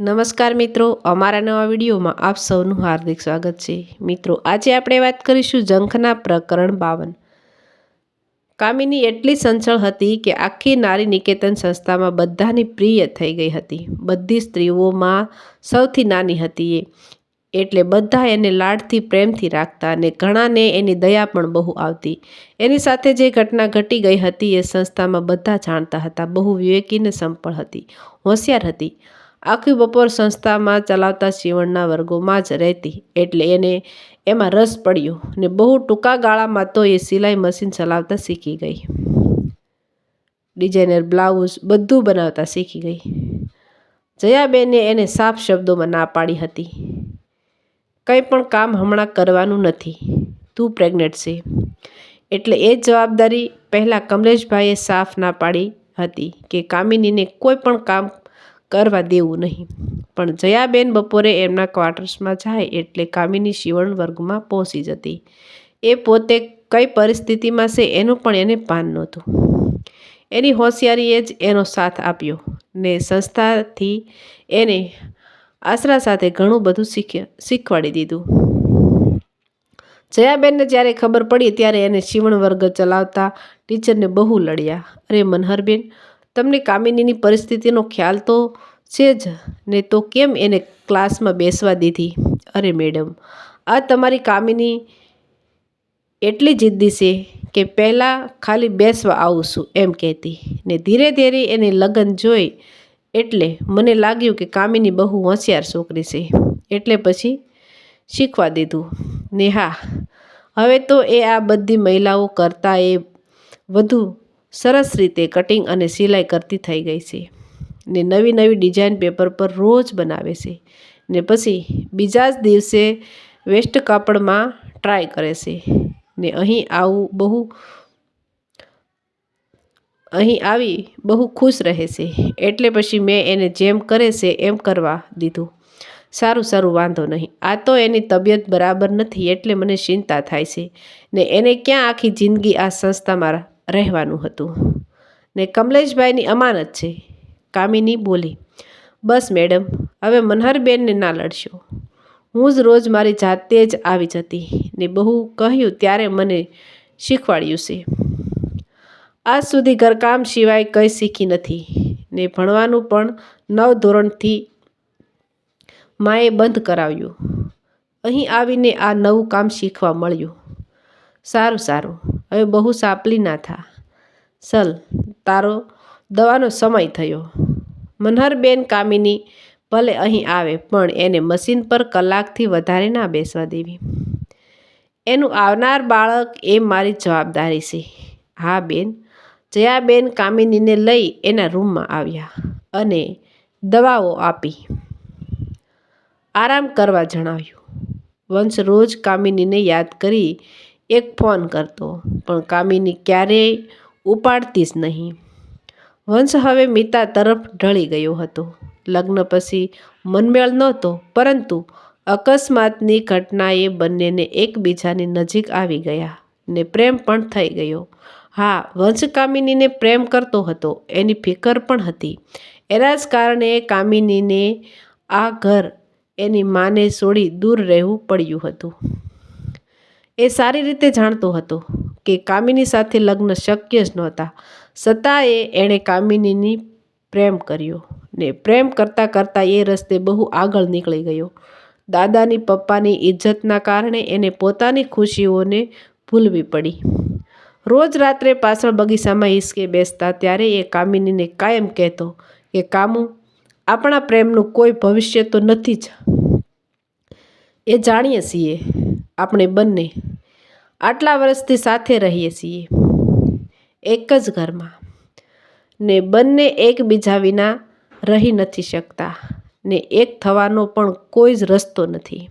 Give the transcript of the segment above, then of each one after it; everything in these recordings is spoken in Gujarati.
નમસ્કાર મિત્રો, અમારા નવા વિડીયોમાં આપ સૌનું હાર્દિક સ્વાગત છે. મિત્રો, આજે આપણે વાત કરીશું જંખના પ્રકરણ બાવન. કામિની એટલી સંચળ હતી કે આખી નારી નિકેતન સંસ્થામાં બધાની પ્રિય થઈ ગઈ હતી. બધી સ્ત્રીઓમાં સૌથી નાની હતી એ. એટલે બધા એને લાડથી પ્રેમથી રાખતા અને ઘણાને એની દયા પણ બહુ આવતી. એની સાથે જે ઘટના ઘટી ગઈ હતી એ સંસ્થામાં બધા જાણતા હતા. બહુ વિવેકીને સંપળ હતી. હોશિયાર હતી. આખી બપોર સંસ્થામાં ચલાવતા સીવણના વર્ગોમાં જ રહેતી. એટલે એને એમાં રસ પડ્યો ને બહુ ટૂંકા ગાળામાં તો એ સિલાઈ મશીન ચલાવતા શીખી ગઈ. ડિઝાઇનર બ્લાઉઝ બધું બનાવતા શીખી ગઈ. જયાબેને એને સાફ શબ્દોમાં ના પાડી હતી. કંઈ પણ કામ હમણાં કરવાનું નથી. તું પ્રેગ્નેન્ટ છે. એટલે એ જવાબદારી પહેલાં કમલેશભાઈએ સાફ ના પાડી હતી કે કામિનીને કોઈ પણ કામ કરવા દેવું નહીં. પણ જયાબેન બપોરે એમના ક્વાર્ટર્સમાં જાય એટલે કામિની શિવણ વર્ગમાં પહોંચી જતી. એ પોતે કઈ પરિસ્થિતિમાં છે એનું પણ એને પાન નહોતું. એની હોશિયારીએ જ એનો સાથ આપ્યો ને સંસ્થાથી એને આશરા સાથે ઘણું બધું શીખ્યા, શીખવાડી દીધું. જયાબેનને જ્યારે ખબર પડી ત્યારે એને શિવણ વર્ગ ચલાવતા ટીચરને બહુ લડ્યા. અરે મનહરબેન, તમને કામિનીની પરિસ્થિતિનો ખ્યાલ તો છે જ. ને તો કેમ એને ક્લાસમાં બેસવા દીધી? અરે મેડમ, આ તમારી કામિની એટલી જિદ્દી છે કે પહેલાં ખાલી બેસવા આવું છું એમ કહેતી. ને ધીરે ધીરે એને લગ્ન જોઈ એટલે મને લાગ્યું કે કામિની બહુ હોશિયાર છોકરી છે. એટલે પછી શીખવા દીધું. ને હા, હવે તો એ આ બધી મહિલાઓ કરતાં એ વધુ સરસ રીતે કટિંગ અને સિલાઈ કરતી થઈ ગઈ છે. ને નવી નવી ડિઝાઇન પેપર પર રોજ બનાવે છે. ને પછી બીજા જ દિવસે વેસ્ટ કાપડમાં ટ્રાય કરે છે. ને અહીં આવું બહુ, અહીં આવી બહુ ખુશ રહે છે. એટલે પછી મેં એને જેમ કરે છે એમ કરવા દીધું. સારું સારું, વાંધો નહીં. આ તો એની તબિયત બરાબર નથી એટલે મને ચિંતા થાય છે. ને એને ક્યાં આખી જિંદગી આ સંસ્થામાં રહેવાનું હતું? ને કમલેશભાઈની અમાનત છે. કામિની બોલી, બસ મેડમ, હવે મનહરબેનને ના લડશો. હું જ રોજ મારી જાતે જ આવી જતી ને બહુ કહ્યું ત્યારે મને શીખવાડ્યું છે. આજ સુધી ઘરકામ સિવાય કંઈ શીખી નથી ને ભણવાનું પણ નવ ધોરણથી માએ બંધ કરાવ્યું. અહીં આવીને આ નવું કામ શીખવા મળ્યું. સારું સારું, હવે બહુ સાપલી ના થા. ચલ, તારો દવાનો સમય થયો. મનહરબેન કામિની ભલે અહીં આવે, પણ એને મશીન પર કલાકથી વધારે ના બેસવા દેવી. એનું આવનાર બાળક એ મારી જવાબદારી છે. હા બેન, જયાબેન કામિનીને લઈ એના રૂમમાં આવ્યા અને દવાઓ આપી. આરામ કરવા જણાવ્યું. વંશ રોજ કામિનીને યાદ કરી એક ફોન કરતો, પણ કામિની ક્યારેય ઉપાડતી જ નહીં. વંશ હવે મિતા તરફ ઢળી ગયો હતો. લગ્ન પછી મનમેળ નહોતો, પરંતુ અકસ્માતની ઘટનાએ બંનેને એકબીજાની નજીક આવી ગયા ને પ્રેમ પણ થઈ ગયો. હા વંશ કામિનીને પ્રેમ કરતો હતો, એની ફિકર પણ હતી. એના જ કારણે કામિનીને આ ઘર એની માને છોડી દૂર રહેવું પડ્યું હતું. એ સારી રીતે જાણતો હતો કે કામિની સાથે લગ્ન શક્ય જ નહોતા. છતાંય એણે કામિનીની પ્રેમ કર્યો ને પ્રેમ કરતાં કરતાં એ રસ્તે બહુ આગળ નીકળી ગયો. દાદાની પપ્પાની ઇજ્જતના કારણે એને પોતાની ખુશીઓને ભૂલવી પડી. રોજ રાત્રે પાછળ બગીચામાં હિસકે બેસતા ત્યારે એ કામિનીને કાયમ કહેતો કે, કામુ, આપણા પ્રેમનું કોઈ ભવિષ્ય તો નથી જ. એ જાણીએ છીએ, આપણે બંને આટલા વર્ષથી સાથે રહીએ છીએ. એક જ ઘરમાં. ને બંને એકબીજા વિના રહી નથી શકતા. ને એક થવાનો પણ કોઈ જ રસ્તો નથી.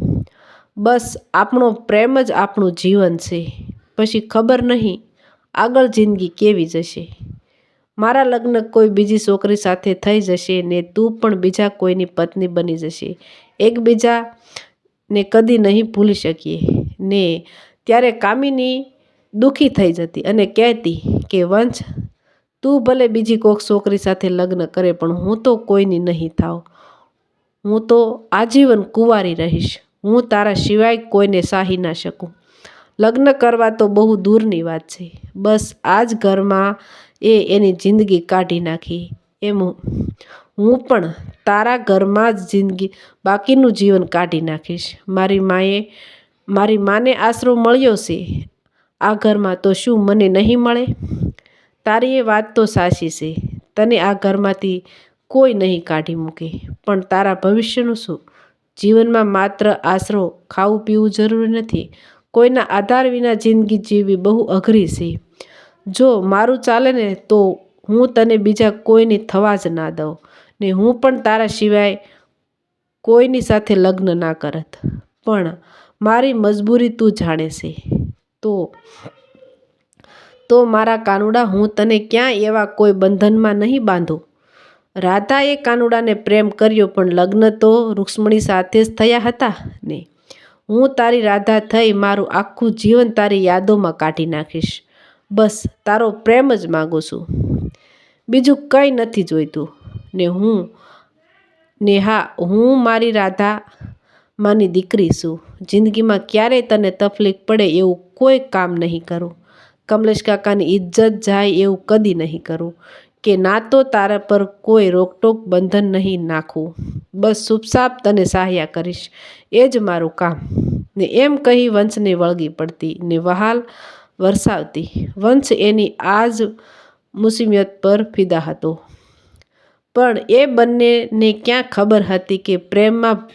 બસ આપણો પ્રેમ જ આપણું જીવન છે. પછી ખબર નહીં આગળ જિંદગી કેવી જશે. મારા લગ્ન કોઈ બીજી છોકરી સાથે થઈ જશે ને તું પણ બીજા કોઈની પત્ની બની જશે. એકબીજા ને કદી નહીં ભૂલી શકીએ. ને ત્યારે કામિની દુઃખી થઈ જતી અને કહેતી કે, વંશ, તું ભલે બીજી કોઈક છોકરી સાથે લગ્ન કરે, પણ હું તો કોઈની નહીં થાવ. હું તો આજીવન કુંવારી રહીશ. હું તારા સિવાય કોઈને સાહી ના શકું. લગ્ન કરવા તો બહુ દૂરની વાત છે. બસ આ જ ઘરમાં એ એની જિંદગી કાઢી નાખી. એમ હું પણ તારા ઘરમાં જ જિંદગી, બાકીનું જીવન કાઢી નાખીશ. મારી માએ, મારી માને આશરો મળ્યો છે. આ ઘરમાં તો શું મને નહીં મળે? તારી એ વાત તો સાચી છે. તને આ ઘરમાંથી કોઈ નહીં કાઢી મૂકે. પણ તારા ભવિષ્યનું શું? જીવનમાં માત્ર આશરો ખાવું પીવું જરૂરી નથી. કોઈના આધાર વિના જિંદગી જીવવી બહુ અઘરી છે. જો મારું ચાલે ને તો હું તને બીજા કોઈની થવા જ ના દઉં. ને હું પણ તારા સિવાય કોઈની સાથે લગ્ન ના કરત. પણ મારી મજબૂરી તું જાણે છે. તો તો મારા કાનુડા હું તને ક્યાં એવા કોઈ બંધનમાં નહીં બાંધું. રાધાએ કાનુડાને પ્રેમ કર્યો, પણ લગ્ન તો રૂક્ષ્મણી સાથે જ થયા હતા ને. હું તારી રાધા થઈ મારું આખું જીવન તારી યાદોમાં કાઢી નાખીશ. બસ, તારો પ્રેમ જ માગું છું. બીજું કંઈ નથી જોઈતું. ને હું, ને હા, હું મારી રાધા માની દીકરી છું. જિંદગીમાં ક્યારેય તને તકલીફ પડે એવું કોઈ કામ નહીં કરું. કમલેશ કાકાની ઇજ્જત જાય એવું કદી નહીં કરું. કે ના તો તારા પર કોઈ રોકટોક બંધન નહીં નાખવું. બસ સુપસાપ તને સહાયા કરીશ. એ જ મારું કામ. ને એમ કહી વંશને વળગી પડતી ને વહાલ વરસાવતી. વંશ એની આ જ મુસીબત પર ફિદા હતો. પણ એ બંનેને ક્યાં ખબર હતી કે પ્રેમમાં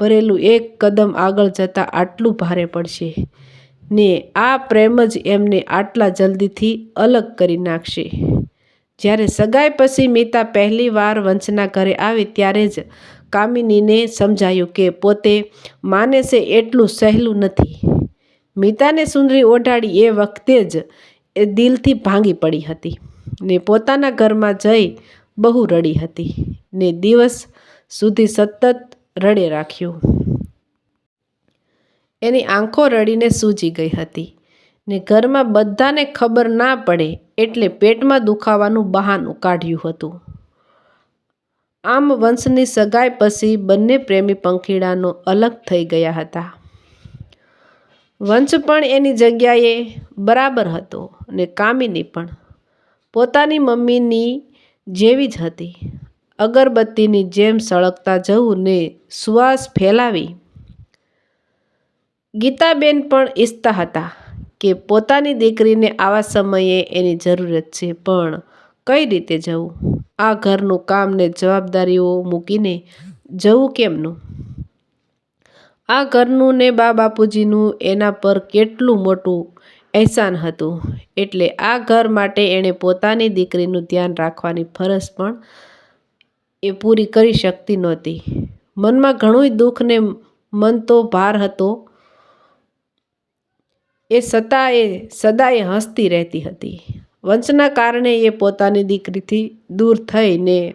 ભરેલું એક કદમ આગળ જતાં આટલું ભારે પડશે? ને આ પ્રેમ જ એમને આટલા જલ્દીથી અલગ કરી નાખશે. જ્યારે સગાઈ પછી મીતા પહેલી વાર વંશના ઘરે આવી ત્યારે જ કામિનીને સમજાયું કે પોતે માને છે એટલું સહેલું નથી. મીતાને સુંદરી ઓઢાડી એ વખતે જ એ દિલથી ભાંગી પડી હતી ને પોતાના ઘરમાં જઈ બહુ રડી હતી ને દિવસ સુધી સતત રડે રાખ્યું. એની આંખો રડીને સૂજી ગઈ હતી ને ઘરમાં બધાને ખબર ના પડે એટલે પેટમાં દુખાવાનું બહાનું કાઢ્યું હતું. આમ વંશની સગાઈ પછી બંને પ્રેમી પંખીડાનો અલગ થઈ ગયા હતા. વંશ પણ એની જગ્યાએ બરાબર હતો ને કામિની પણ. પોતાની મમ્મીની જેવી જ હતી. અગરબત્તીની જેમ સળગતા જવું ને શ્વાસ ફેલાવી ગીતાબેન પણ ઈચ્છતા હતા કે પોતાની દીકરીને આવા સમયે એની જરૂરત છે, પણ કઈ રીતે જવું? આ ઘરનું કામ ને જવાબદારીઓ મૂકીને જવું કેમનું? આ ઘરનું ને બા બાપુજીનું એના પર કેટલું મોટું અહેસાન હતું. એટલે આ ઘર માટે એણે પોતાની દીકરીનું ધ્યાન રાખવાની ફરજ પણ એ પૂરી કરી શકતી નહોતી. મનમાં ઘણું દુઃખ ને મન તો ભાર હતો એ છતાં એ સદાય હસતી રહેતી હતી. વંશના કારણે એ પોતાની દીકરીથી દૂર થઈને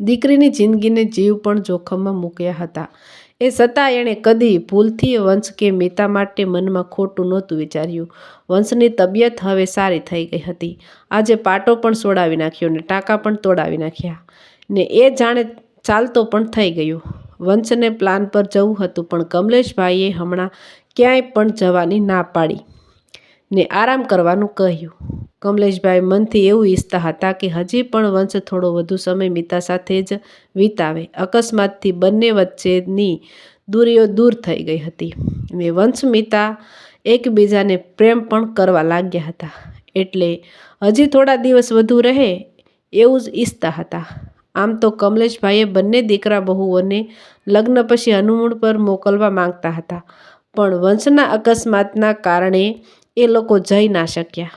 દીકરીની જિંદગીને જીવ પણ જોખમમાં મૂક્યા હતા. એ છતાં એણે કદી ભૂલથી વંશ કે મિતા માટે મનમાં ખોટું નહોતું વિચાર્યું. વંશની તબિયત હવે સારી થઈ ગઈ હતી. આજે પાટો પણ સોડાવી નાખ્યો ને ટાંકા પણ તોડાવી નાખ્યા ને એ જાણે ચાલતો પણ થઈ ગયો. વંશને પ્લાન પર જવું હતું પણ કમલેશભાઈએ હમણાં ક્યાંય પણ જવાની ના પાડી. ને આરામ કરવાનું કહ્યું. કમલેશભાઈ મનથી એવું ઈચ્છતા હતા કે હજી પણ વંશ થોડો વધુ સમય મિતા સાથે જ વિતાવે. અકસ્માતથી બંને વચ્ચેની દૂરીઓ દૂર થઈ ગઈ હતી. ને વંશ મિતા એકબીજાને પ્રેમ પણ કરવા લાગ્યા હતા. એટલે હજી થોડા દિવસ વધુ રહે એવું જ ઈચ્છતા હતા. આમ તો કમલેશભાઈએ બંને દીકરા બહુઓને લગ્ન પછી હનુમૂળ પર મોકલવા માંગતા હતા. પણ વંશના અકસ્માતના કારણે એ લોકો જઈ ના શક્યા.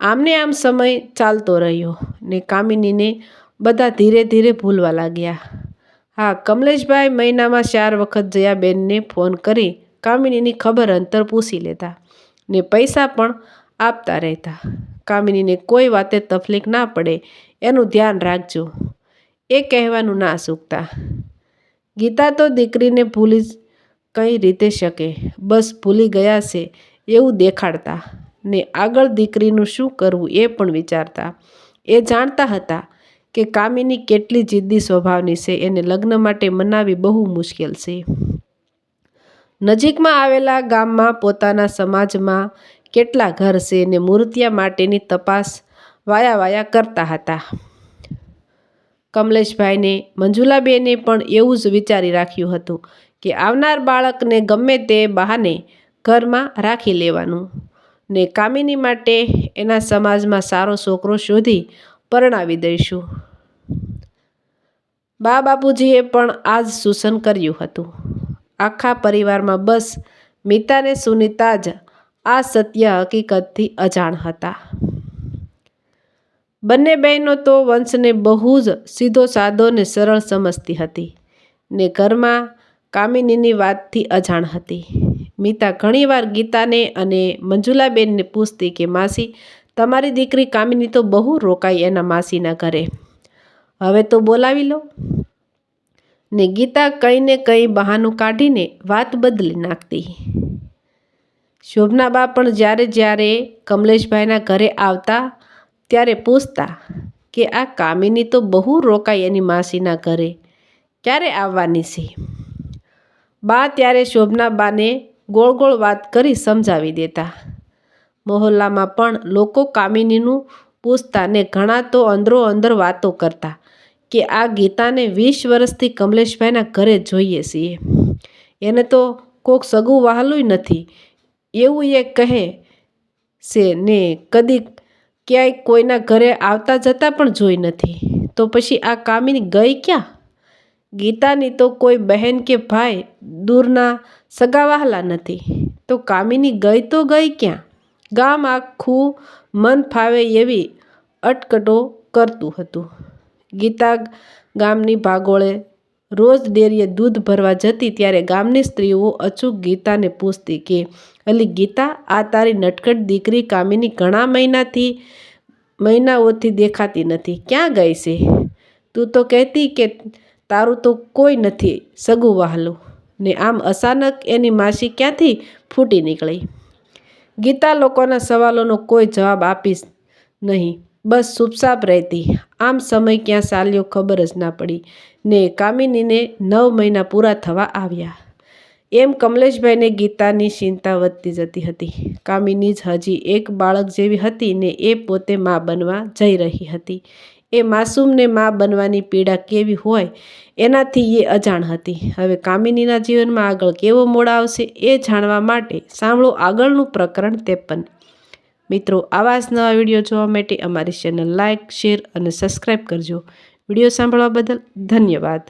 આમને આમ સમય ચાલતો રહ્યો ને કામિનીને બધા ધીરે ધીરે ભૂલવા લાગ્યા. હા, કમલેશભાઈ મહિનામાં ચાર વખત જયાબેનને ફોન કરી કામિનીની ખબર અંતર પૂછી લેતા ને પૈસા પણ આપતા રહેતા. કામિનીને કોઈ વાતે તકલીફ ના પડે એનું ધ્યાન રાખજો. એ કહેવાનું ના સૂકતા. ગીતા તો દીકરીને ભૂલી કઈ રીતે શકે? બસ ભૂલી ગયા છે, એવું દેખાડતા. ને આગળ દીકરીનું શું કરવું એ પણ વિચારતા. એ જાણતા હતા કે કામિની કેટલી જિદ્દી સ્વભાવની છે, એને લગ્ન માટે મનાવી બહુ મુશ્કેલ છે. નજીકમાં આવેલા ગામમાં પોતાના સમાજમાં કેટલા ઘર છે ને મૂર્તિયા માટેની તપાસ વાયા વાયા કરતા હતા. કમલેશભાઈને, મંજુલાબેને પણ એવું જ વિચારી રાખ્યું હતું કે આવનાર બાળકને ગમે તે બહાને ઘરમાં રાખી લેવાનું. ને કામિની માટે એના સમાજમાં સારો છોકરો શોધી પરણાવી દઈશું. બા બાપુજીએ પણ આ જ સૂચન કર્યું હતું. આખા પરિવારમાં બસ મિતાને સુનિતા જ આ સત્ય હકીકતથી અજાણ હતા. બંને બહેનો તો વંશને બહુ જ સીધો સાદો ને સરળ સમજતી હતી. ને ઘરમાં કામિનીની વાતથી અજાણ હતી. મીતા ઘણીવાર ગીતાને અને મંજુલાબેનને પૂછતી કે, માસી, તમારી દીકરી કામિની તો બહુ રોકાઈ એના માસીના ઘરે. હવે તો બોલાવી લો. ને ગીતા કંઈ ને કંઈ બહાનું કાઢીને વાત બદલી નાખતી. શોભના બા પણ જ્યારે જ્યારે કમલેશભાઈના ઘરે આવતા ત્યારે પૂછતા કે, આ કામિની તો બહુ રોકાઈ એની માસીના ઘરે. ક્યારે આવવાની છે? બા ત્યારે શોભનાબાને ગોળ ગોળ વાત કરી સમજાવી દેતા. મહોલ્લામાં પણ લોકો કામિનીનું પૂછતા ને ઘણા તો અંદરો અંદર વાતો કરતા કે આ ગીતાને વીસ વર્ષથી કમલેશભાઈના ઘરે જોઈએ છીએ. એને તો કોક સગું વહાલું નથી. એવું એ કહે છે ને કદી ક્યાંય કોઈના ઘરે આવતા જતા પણ જોઈ નથી. તો પછી આ કામિની ગઈ ક્યાં? ગીતાની તો કોઈ બહેન કે ભાઈ દૂરના સગા વહાલા નથી. તો કામિની ગઈ તો ગઈ ક્યાં? ગામ આખું મન ફાવે એવી અટકટો કરતું હતું. ગીતા ગામની ભાગોળે રોજ ડેરીએ દૂધ ભરવા જતી ત્યારે ગામની સ્ત્રીઓ અચૂક ગીતાને પૂછતી કે, અલી ગીતા, આ તારી નટખટ દીકરી કામિની ઘણા મહિનાથી, મહિનાઓથી દેખાતી નથી. ક્યાં ગઈ છે? તું તો કહેતી કે તારું તો કોઈ નથી, સગું વહાલું. ને આમ અચાનક એની માસી ક્યાંથી ફૂટી નીકળી? ગીતા લોકોના સવાલોનો કોઈ જવાબ આપીશ નહીં. બસ ચૂપચાપ રહેતી. આમ સમય ક્યાં ચાલ્યો ખબર જ ના પડી. ને કામિનીને નવ મહિના પૂરા થવા આવ્યા. એમ કમલેશભાઈને ગીતાની ચિંતા વધતી જતી હતી. કામિની જ હજી એક બાળક જેવી હતી ને એ પોતે મા બનવા જઈ રહી હતી. એ માસૂમને મા બનવાની પીડા કેવી હોય એનાથી એ અજાણ હતી. હવે કામિનીના જીવનમાં આગળ કેવો મોડ આવશે એ જાણવા માટે સાંભળો આગળનું પ્રકરણ તેપન મિત્રો, આવા જ નવા વીડિયો જોવા માટે અમારી ચેનલ લાઇક શેર અને સબસ્ક્રાઈબ કરજો. વીડિયો સાંભળવા બદલ ધન્યવાદ.